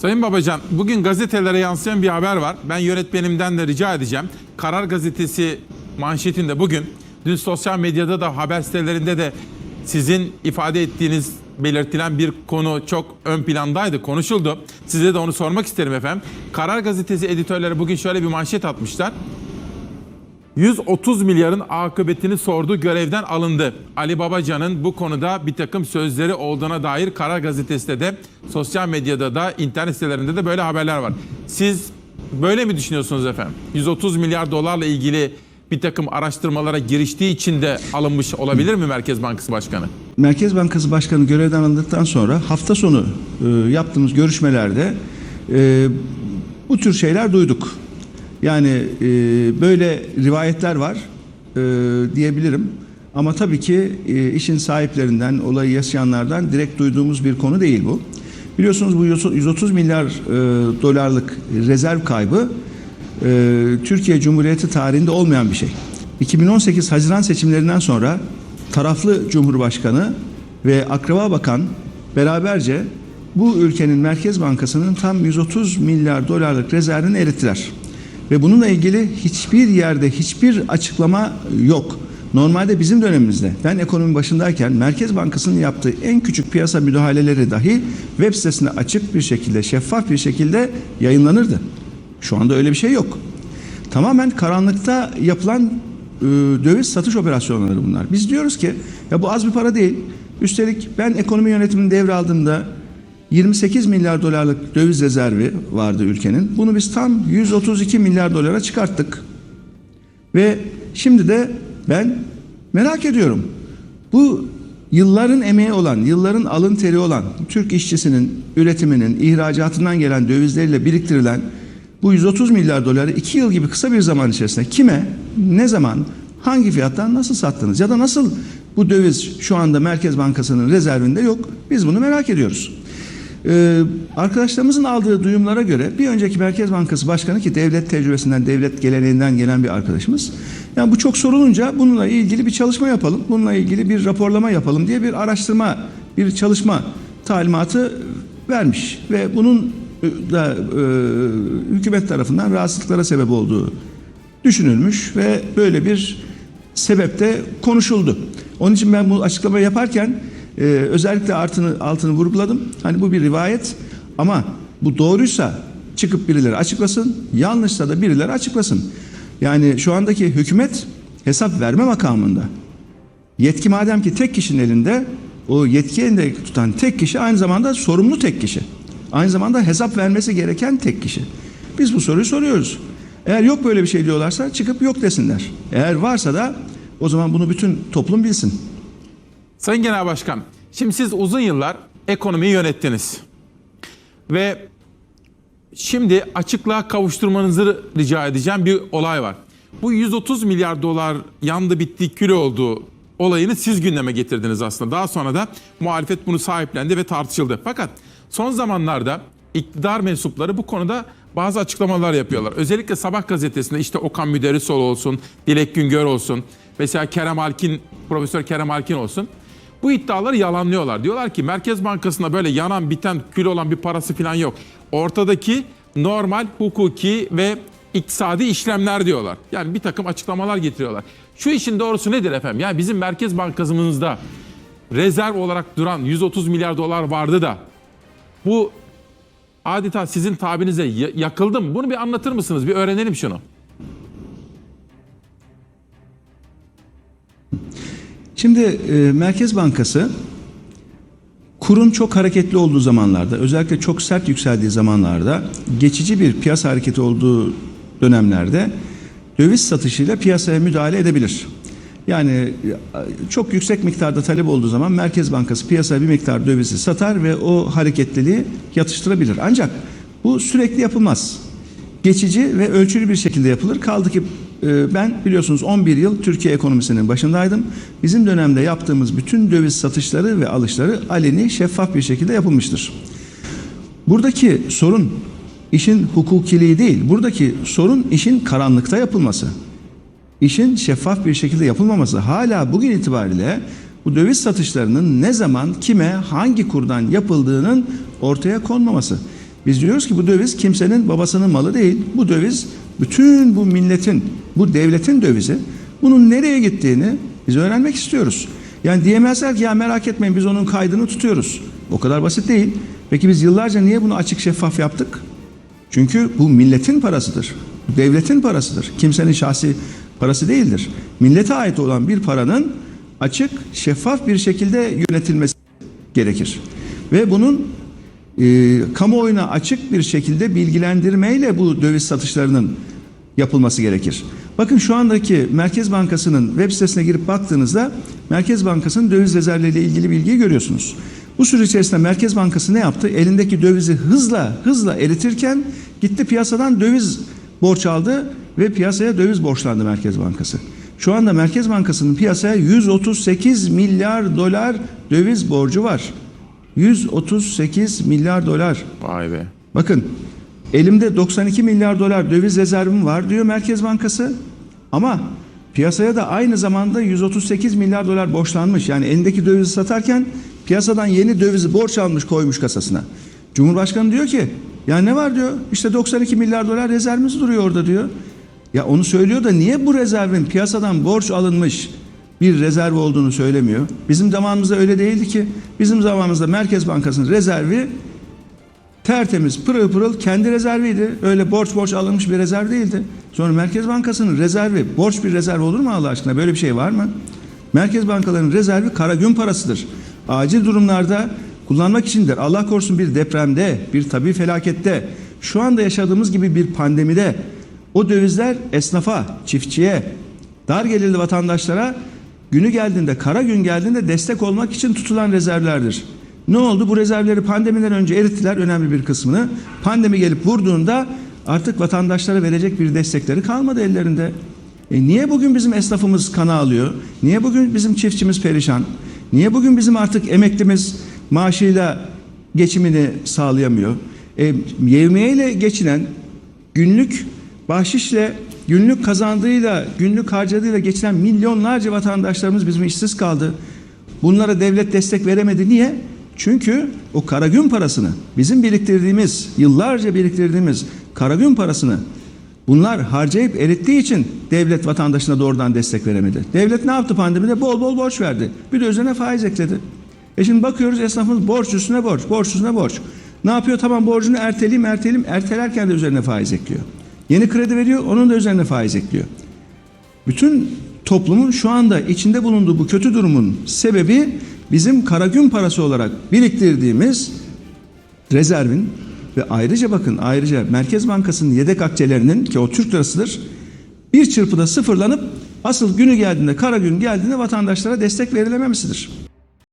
Sayın Babacan, bugün gazetelere yansıyan bir haber var. Ben yönetmenimden de rica edeceğim. Karar Gazetesi manşetinde bugün, dün sosyal medyada da haber sitelerinde de sizin ifade ettiğiniz belirtilen bir konu çok ön plandaydı, konuşuldu. Size de onu sormak isterim efendim. Karar Gazetesi editörleri bugün şöyle bir manşet atmışlar. 130 milyarın akıbetini sordu, görevden alındı. Ali Babacan'ın bu konuda bir takım sözleri olduğuna dair Karar Gazetesi'de de, sosyal medyada da, internet sitelerinde de böyle haberler var. Siz böyle mi düşünüyorsunuz efendim? 130 milyar dolarla ilgili bir takım araştırmalara giriştiği için de alınmış olabilir mi Merkez Bankası Başkanı? Merkez Bankası Başkanı görevden alındıktan sonra hafta sonu e, yaptığımız görüşmelerde e, bu tür şeyler duyduk. Yani e, böyle rivayetler var e, diyebilirim. Ama tabii ki e, işin sahiplerinden, olayı yaşayanlardan direkt duyduğumuz bir konu değil bu. Biliyorsunuz bu 130 milyar e, dolarlık rezerv kaybı e, Türkiye Cumhuriyeti tarihinde olmayan bir şey. 2018 Haziran seçimlerinden sonra taraflı Cumhurbaşkanı ve Akraba Bakan beraberce bu ülkenin Merkez Bankası'nın tam 130 milyar dolarlık rezervini erittiler. Ve bununla ilgili hiçbir yerde hiçbir açıklama yok. Normalde bizim dönemimizde ben ekonomi başındayken Merkez Bankası'nın yaptığı en küçük piyasa müdahaleleri dahi web sitesinde açık bir şekilde, şeffaf bir şekilde yayınlanırdı. Şu anda öyle bir şey yok. Tamamen karanlıkta yapılan e, döviz satış operasyonları bunlar. Biz diyoruz ki ya bu az bir para değil. Üstelik ben ekonomi yönetimini devraldığımda 28 milyar dolarlık döviz rezervi vardı ülkenin. Bunu biz tam 132 milyar dolara çıkarttık. Ve şimdi de ben merak ediyorum. Bu yılların emeği olan, yılların alın teri olan Türk işçisinin üretiminin, ihracatından gelen dövizleriyle biriktirilen bu 130 milyar doları 2 yıl gibi kısa bir zaman içerisinde kime, ne zaman, hangi fiyattan nasıl sattınız? Ya da nasıl bu döviz şu anda Merkez Bankası'nın rezervinde yok? Biz bunu merak ediyoruz. Ee, arkadaşlarımızın aldığı duyumlara göre bir önceki Merkez Bankası Başkanı ki devlet tecrübesinden, devlet geleneğinden gelen bir arkadaşımız. Yani bu çok sorulunca bununla ilgili bir çalışma yapalım, bununla ilgili bir raporlama yapalım diye bir araştırma, bir çalışma talimatı vermiş ve bunun da e, hükümet tarafından rahatsızlıklara sebep olduğu düşünülmüş ve böyle bir sebepte konuşuldu. Onun için ben bu açıklamayı yaparken e, özellikle altını, altını vurguladım. Hani bu bir rivayet ama bu doğruysa çıkıp birileri açıklasın, yanlışsa da birileri açıklasın. Yani şu andaki hükümet hesap verme makamında. Yetki madem ki tek kişinin elinde, o yetki elinde tutan tek kişi aynı zamanda sorumlu tek kişi. Aynı zamanda hesap vermesi gereken tek kişi. Biz bu soruyu soruyoruz. Eğer yok böyle bir şey diyorlarsa çıkıp yok desinler. Eğer varsa da o zaman bunu bütün toplum bilsin. Sayın Genel Başkan, şimdi siz uzun yıllar ekonomiyi yönettiniz. Ve şimdi açıklığa kavuşturmanızı rica edeceğim bir olay var. Bu 130 milyar dolar yandı bitti kül oldu olayını siz gündeme getirdiniz aslında. Daha sonra da muhalefet bunu sahiplendi ve tartışıldı. Fakat son zamanlarda iktidar mensupları bu konuda bazı açıklamalar yapıyorlar. Özellikle Sabah gazetesinde işte Okan Müderrisoğlu olsun, Dilek Güngör olsun, mesela Kerem Alkin, Profesör Kerem Alkin olsun. Bu iddiaları yalanlıyorlar. Diyorlar ki Merkez Bankası'nda böyle yanan biten kül olan bir parası falan yok. Ortadaki normal hukuki ve iktisadi işlemler diyorlar. Yani bir takım açıklamalar getiriyorlar. Şu işin doğrusu nedir efendim? Yani bizim Merkez Bankamızda rezerv olarak duran 130 milyar dolar vardı da bu adeta sizin tabinize ya- yakıldı mı? Bunu bir anlatır mısınız? Bir öğrenelim şunu. Şimdi e, Merkez Bankası kurun çok hareketli olduğu zamanlarda, özellikle çok sert yükseldiği zamanlarda, geçici bir piyasa hareketi olduğu dönemlerde döviz satışıyla piyasaya müdahale edebilir. Yani e, çok yüksek miktarda talep olduğu zaman Merkez Bankası piyasaya bir miktar dövizi satar ve o hareketliliği yatıştırabilir. Ancak bu sürekli yapılmaz. Geçici ve ölçülü bir şekilde yapılır. Kaldı ki ben biliyorsunuz 11 yıl Türkiye ekonomisinin başındaydım. Bizim dönemde yaptığımız bütün döviz satışları ve alışları aleni, şeffaf bir şekilde yapılmıştır. Buradaki sorun işin hukukiliği değil. Buradaki sorun işin karanlıkta yapılması. İşin şeffaf bir şekilde yapılmaması. Hala bugün itibariyle bu döviz satışlarının ne zaman, kime, hangi kurdan yapıldığının ortaya konmaması. Biz diyoruz ki bu döviz kimsenin babasının malı değil. Bu döviz bütün bu milletin, bu devletin dövizi. Bunun nereye gittiğini biz öğrenmek istiyoruz. Yani diyemezler ki ya merak etmeyin biz onun kaydını tutuyoruz. O kadar basit değil. Peki biz yıllarca niye bunu açık şeffaf yaptık? Çünkü bu milletin parasıdır. Devletin parasıdır. Kimsenin şahsi parası değildir. Millete ait olan bir paranın açık, şeffaf bir şekilde yönetilmesi gerekir. Ve bunun e, kamuoyuna açık bir şekilde bilgilendirmeyle bu döviz satışlarının yapılması gerekir. Bakın şu andaki Merkez Bankası'nın web sitesine girip baktığınızda Merkez Bankası'nın döviz rezervleriyle ilgili bilgiyi görüyorsunuz. Bu süre içerisinde Merkez Bankası ne yaptı? Elindeki dövizi hızla hızla eritirken gitti piyasadan döviz borç aldı ve piyasaya döviz borçlandı Merkez Bankası. Şu anda Merkez Bankası'nın piyasaya 138 milyar dolar döviz borcu var. 138 milyar dolar. Vay be. Bakın elimde 92 milyar dolar döviz rezervim var diyor Merkez Bankası. Ama piyasaya da aynı zamanda 138 milyar dolar borçlanmış. Yani elindeki dövizi satarken piyasadan yeni dövizi borç almış koymuş kasasına. Cumhurbaşkanı diyor ki ya ne var diyor işte 92 milyar dolar rezervimiz duruyor orada diyor. Ya onu söylüyor da niye bu rezervin piyasadan borç alınmış bir rezerv olduğunu söylemiyor. Bizim zamanımızda öyle değildi ki. Bizim zamanımızda Merkez Bankası'nın rezervi tertemiz pırıl pırıl kendi rezerviydi. Öyle borç borç alınmış bir rezerv değildi. Sonra Merkez Bankası'nın rezervi borç bir rezerv olur mu Allah aşkına? Böyle bir şey var mı? Merkez bankalarının rezervi kara gün parasıdır. Acil durumlarda kullanmak içindir. Allah korusun bir depremde, bir tabi felakette, şu anda yaşadığımız gibi bir pandemide o dövizler esnafa, çiftçiye, dar gelirli vatandaşlara günü geldiğinde, kara gün geldiğinde destek olmak için tutulan rezervlerdir. Ne oldu? Bu rezervleri pandemiden önce erittiler önemli bir kısmını. Pandemi gelip vurduğunda artık vatandaşlara verecek bir destekleri kalmadı ellerinde. E niye bugün bizim esnafımız kana alıyor? Niye bugün bizim çiftçimiz perişan? Niye bugün bizim artık emeklimiz maaşıyla geçimini sağlayamıyor? E, yevmiyeyle geçinen günlük bahşişle, günlük kazandığıyla, günlük harcadığıyla geçinen milyonlarca vatandaşlarımız bizim işsiz kaldı. Bunlara devlet destek veremedi. Niye? Çünkü o karagün parasını, bizim biriktirdiğimiz, yıllarca biriktirdiğimiz karagün parasını bunlar harcayıp erittiği için devlet vatandaşına doğrudan destek veremedi. Devlet ne yaptı pandemide? Bol bol borç verdi. Bir de üzerine faiz ekledi. E şimdi bakıyoruz esnafımız borç üstüne borç, borç üstüne borç. Ne yapıyor? Tamam borcunu erteleyeyim, erteleyeyim. Ertelerken de üzerine faiz ekliyor. Yeni kredi veriyor, onun da üzerine faiz ekliyor. Bütün toplumun şu anda içinde bulunduğu bu kötü durumun sebebi bizim karagün parası olarak biriktirdiğimiz rezervin ve ayrıca bakın ayrıca Merkez Bankası'nın yedek akçelerinin ki o Türk lirasıdır bir çırpıda sıfırlanıp asıl günü geldiğinde kara gün geldiğinde vatandaşlara destek verilememesidir.